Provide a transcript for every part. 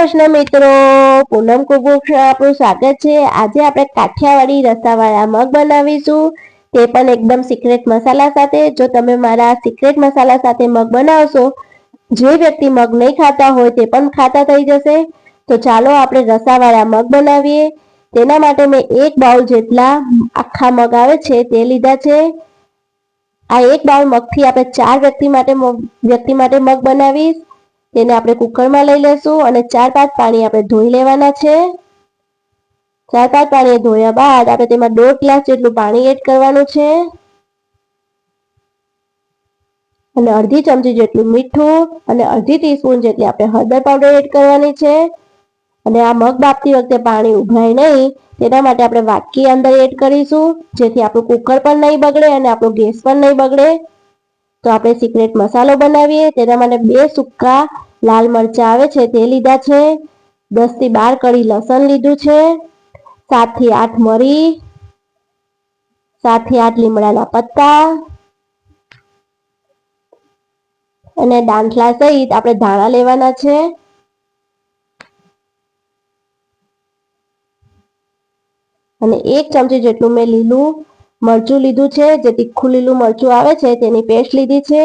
કૃષ્ણ મિત્રો, પૂનમ કુકુક્ષ આપણું સ્વાગત છે. આજે આપણે કાઠિયાવાડી રસાવાળા મગ બનાવીશું. તે પણ એકદમ સિક્રેટ મસાલા સાથે. જો તમે મારા સિક્રેટ મસાલા સાથે મગ બનાવશો, જે વ્યક્તિ મગ નહીં ખાતા હોય તે પણ ખાતા થઈ જશે. તો ચાલો આપણે રસાવાળા મગ બનાવીએ. તેના માટે મેં એક બાઉલ જેટલા આખા મગ આવે છે તે લીધા છે. આ એક બાઉલ મગથી આપણે ચાર વ્યક્તિ માટે વ્યક્તિ માટે મગ બનાવીશ. તેને આપણે કુકરમાં લઈ લેશું અને ચાર પાંચ પાણી આપણે ધોઈ લેવાના છે. ચાર પાંચ પાણી ધોયા બાદ આપણે તેમાં દોઢ ગ્લાસ જેટલું પાણી એડ કરવાનું છે. અને અડધી ચમચી જેટલું મીઠું અને અડધી ટીસ્પૂન જેટલી આપણે હળદર પાવડર એડ કરવાની છે. અને આ મગ બાફતી વખતે પાણી ઉભરાય નહીં, તેના માટે આપણે વાટકી અંદર એડ કરીશું, જેથી આપણું કુકર પણ નહીં બગડે અને આપણો ગેસ પણ નહીં બગડે. તો આપણે સિક્રેટ મસાલો બનાવીએ. તેના માટે બે સૂકા લાલ મરચા આવે છે, તે લીધા છે. દસથી બાર કળી લસણ લીધું છે. સાતથી આઠ મરી. સાતથી આઠ લીમડાના પત્તા. અને દાંઠલા સહિત આપણે ધાણા લેવાના છે. અને એક ચમચી જેટલું મેં લીલું મરચું લીધું છે, જે તીખું લીલું મરચું આવે છે, તેની પેસ્ટ લીધી છે.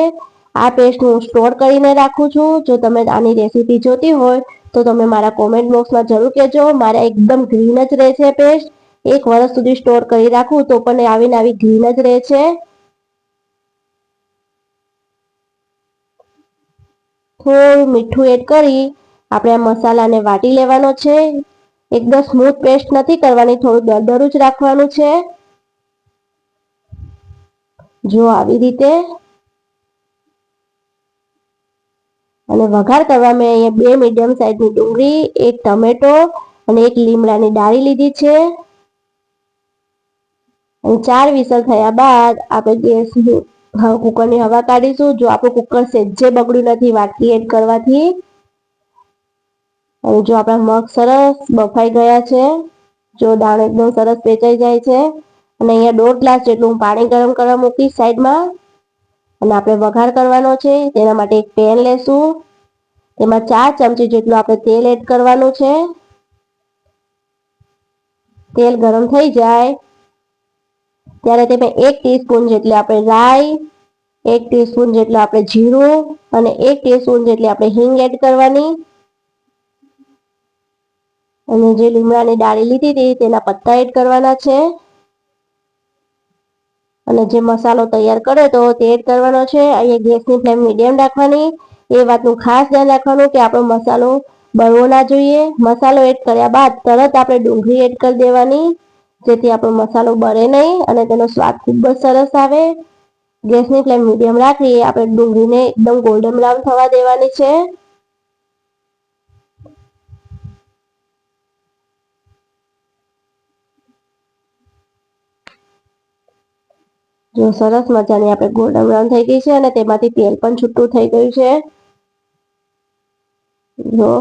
આ પેસ્ટ હું સ્ટોર કરીને રાખું છું. જો તમે આની રેસીપી જોતી હોય, તો તમે મારા કોમેન્ટ બોક્સમાં જરૂર કહેજો. મારે એકદમ ગ્રીન જ રહે છે પેસ્ટ. એક વર્ષ સુધી સ્ટોર કરી રાખું તો પણ આવીને આવી ગ્રીન જ રહે છે. થોડું મીઠું એડ કરી આપણે આ મસાલાને વાટી લેવાનો છે. એકદમ સ્મૂથ પેસ્ટ નથી કરવાની, થોડું દરદરું જ રાખવાનું છે. જો આવી રીતે અને વઘાર કરવા મેં અહીંયા બે મીડિયમ સાઈઝની ડુંગળી, એક ટમેટો અને એક લીમડાની ડાળી લીધી છે. અને ચાર વિસલ થયા બાદ આપણે ગેસ કુકરની હવા કાઢીશું. જો આપણું કુકર સેજે બગડ્યું નથી, વાટકી એડ કરવાથી. અને જો આપણા મગ સરસ બફાઈ ગયા છે, જો દાણ એકદમ સરસ વેચાઈ જાય છે. અને અહીંયા દોઢ ગ્લાસ જેટલું પાણી ગરમ કરવા મૂકીશ સાઈડમાં. અને આપણે વઘાર કરવાનો છે, તેના માટે એક પેન લેશું. તેમાં ચાર ચમચી જેટલું આપણે તેલ એડ કરવાનું છે. તેલ ગરમ થઈ જાય. ત્યારે તેમાં એક ટીસ્પૂન જેટલી આપણે રાઈ, એક ટીસ્પૂન જેટલું આપણે જીરું અને એક ટીસ્પૂન જેટલી આપણે હિંગ એડ કરવાની. અને જે લીમડાની ડાળી લીધી હતી, તેના પત્તા એડ કરવાના છે. અને જે મસાલો તૈયાર કર્યો તો તે એડ કરવાનો છે. અહીંયા ગેસની ફ્લેમ મીડિયમ રાખવાની. એ વાતનું ખાસ ધ્યાન રાખવાનું કે આપણો મસાલો બળવો ના જોઈએ. મસાલો એડ કર્યા બાદ તરત આપણે ડુંગળી એડ કરી દેવાની, જેથી આપણો મસાલો બળે નહીં અને તેનો સ્વાદ ખૂબ જ સરસ આવે. ગેસની ફ્લેમ મીડિયમ રાખી આપણે ડુંગળીને એકદમ ગોલ્ડન બ્રાઉન થવા દેવાની છે. જો સરસ મજાની આપણે ગોલ્ડન બ્રાઉન થઈ ગઈ છે અને તેમાંથી તેલ પણ છૂટું થઈ ગયું છે. જો.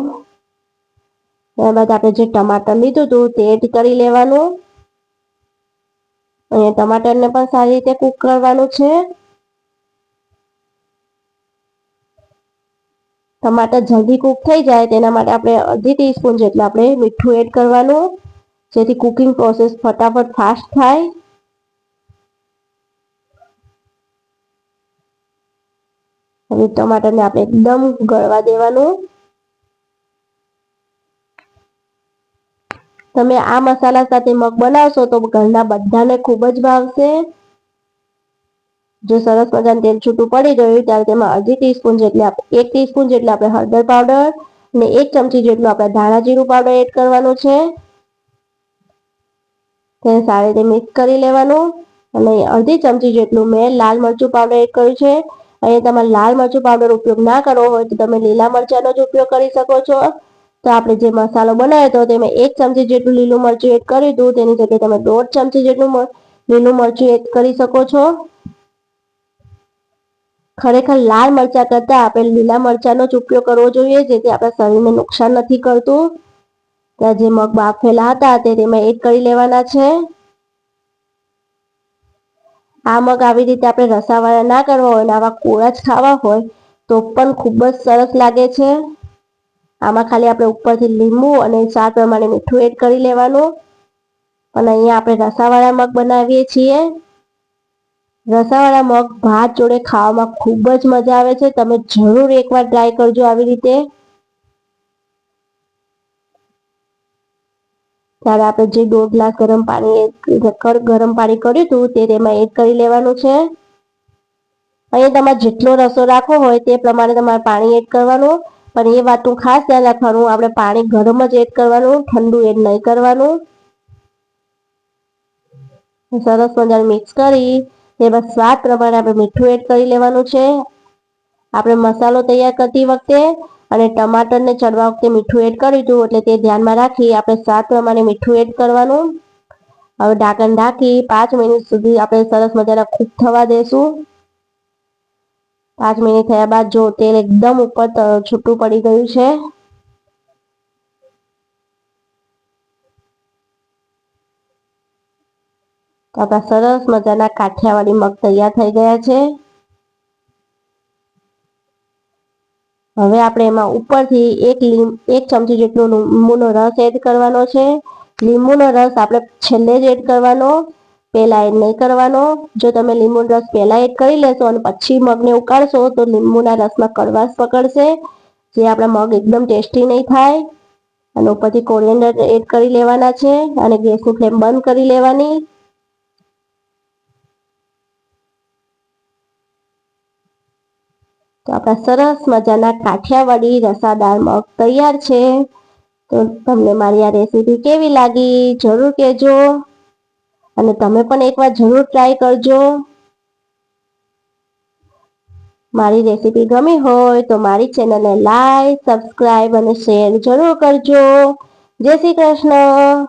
ત્યારબાદ આપણે જે ટમાટર લીધું હતું તે એડ કરી લેવાનું. અહીંયા ટમાટરને પણ સારી રીતે કૂક કરવાનું છે. ટમાટર જલ્દી કૂક થઈ જાય તેના માટે આપણે અડધી ટીસ્પૂન જેટલું આપણે મીઠું એડ કરવાનું. જેથી કુકિંગ પ્રોસેસ ફટાફટ ફાસ્ટ થાય. હવે ટમાટરને આપણે એકદમ ગળવા દેવાનું. તમે આ મસાલા સાથે મગ બનાવશો તો ઘરના બધાને ખૂબ જ ભાવશે. જો સરસ મજાનું તેલ છૂટું પડી ગયું ત્યારે તેમાં અડધી ટીસ્પૂન જેટલી એક ટીસ્પૂન જેટલી આપણે હળદર પાવડર અને એક ચમચી જેટલું આપણે ધાણા જીરું પાવડર એડ કરવાનું છે. તેને સારી રીતે મિક્સ કરી લેવાનું અને અડધી ચમચી જેટલું મેં લાલ મરચું પાવડર એડ કર્યું છે. અહીંયા તમારે લાલ મરચું પાવડર ઉપયોગ ના કરવો હોય તો તમે લીલા મરચાંનો જ ઉપયોગ કરી શકો છો. તો આપણે જે મસાલો બનાવ્યો હતો તેમાં એક ચમચી જેટલું લીલું મરચું એડ કર્યું હતું તેની જગ્યાએ તમે દોઢ ચમચી જેટલું લીલું મરચું એડ કરી શકો છો. ખરેખર લાલ મરચા કરતાં આપણે લીલા મરચાંનો જ ઉપયોગ કરવો જોઈએ, જેથી આપણા શરીરને નુકસાન નથી કરતું. ત્યાં જે મગ બાફેલા હતા તે તેમાં એડ કરી લેવાના છે. આ મગ આવી રીતે આપણે રસાવાળા ના કરવા હોય ને આવા કોળા જ ખાવા હોય, તો પણ ખૂબ જ સરસ લાગે છે. આમાં ખાલી આપણે ઉપરથી લીંબુ અને સ્વાદ પ્રમાણે મીઠું એડ કરી લેવાનું. અને અહીંયા આપણે રસાવાળા મગ બનાવીએ છીએ. રસાવાળા મગ ભાત જોડે ખાવામાં ખૂબ જ મજા આવે છે. તમે જરૂર એકવાર ટ્રાય કરજો આવી રીતે. ત્યારે આપણે જે દોઢ ગ્લાસ ગરમ પાણી ગરમ પાણી કર્યું હતું, તે તેમાં એડ કરી લેવાનું છે. અહીંયા તમારે જેટલો રસો રાખવો હોય તે પ્રમાણે તમારે પાણી એડ કરવાનું. પણ એ વાતનું ખાસ ધ્યાન રાખવાનું, આપણે પાણી ગરમ જ એડ કરવાનું, ઠંડુ એડ નહીં કરવાનું. સરસ મજાનું મિક્સ કરી, તેમાં સ્વાદ પ્રમાણે આપણે મીઠું એડ કરી લેવાનું છે. આપણે મસાલો તૈયાર કરતી વખતે અને ટમાટરને ચડવા વખતે મીઠું એડ કર્યું હતું એટલે તે ધ્યાનમાં રાખી આપણે સ્વાદ પ્રમાણે મીઠું એડ કરવાનું. હવે ઢાંકણ ઢાંકી પાંચ મિનિટ સુધી આપણે સરસ મજાના કૂક થવા દેશું. પાંચ મિનિટ થયા બાદ જો તેલ એકદમ ઉપર છૂટું પડી ગયું છે. આપણા સરસ મજાના કાઠિયાવાડી મગ તૈયાર થઈ ગયા છે. હવે આપણે એમાં ઉપરથી એક લીમ, એક ચમચી જેટલો લીંબુનો રસ એડ કરવાનો છે. લીંબુનો રસ આપણે છેલ્લે જ એડ કરવાનો, પહેલાં એડ નહીં કરવાનો. જો તમે લીંબુનો રસ પહેલાં એડ કરી લેશો અને પછી મગને ઉકાળશો તો લીંબુના રસમાં કડવાશ પકડશે, જે આપણા મગ એકદમ ટેસ્ટી નહીં થાય. અને ઉપરથી કોરિએન્ડર એડ કરી લેવાના છે અને ગેસની ફ્લેમ બંધ કરી લેવાની તો આપણા સરસ મજાના કાઠિયાવાડી રસાદાર મગ તૈયાર છે. તો તમને મારી આ રેસીપી કેવી લાગી જરૂર કહેજો. અને તમે પણ એકવાર જરૂર ટ્રાય કરજો. મારી રેસીપી ગમી હોય તો મારી ચેનલને લાઈક સબસ્ક્રાઈબ અને શેર જરૂર કરજો. જય શ્રી કૃષ્ણ.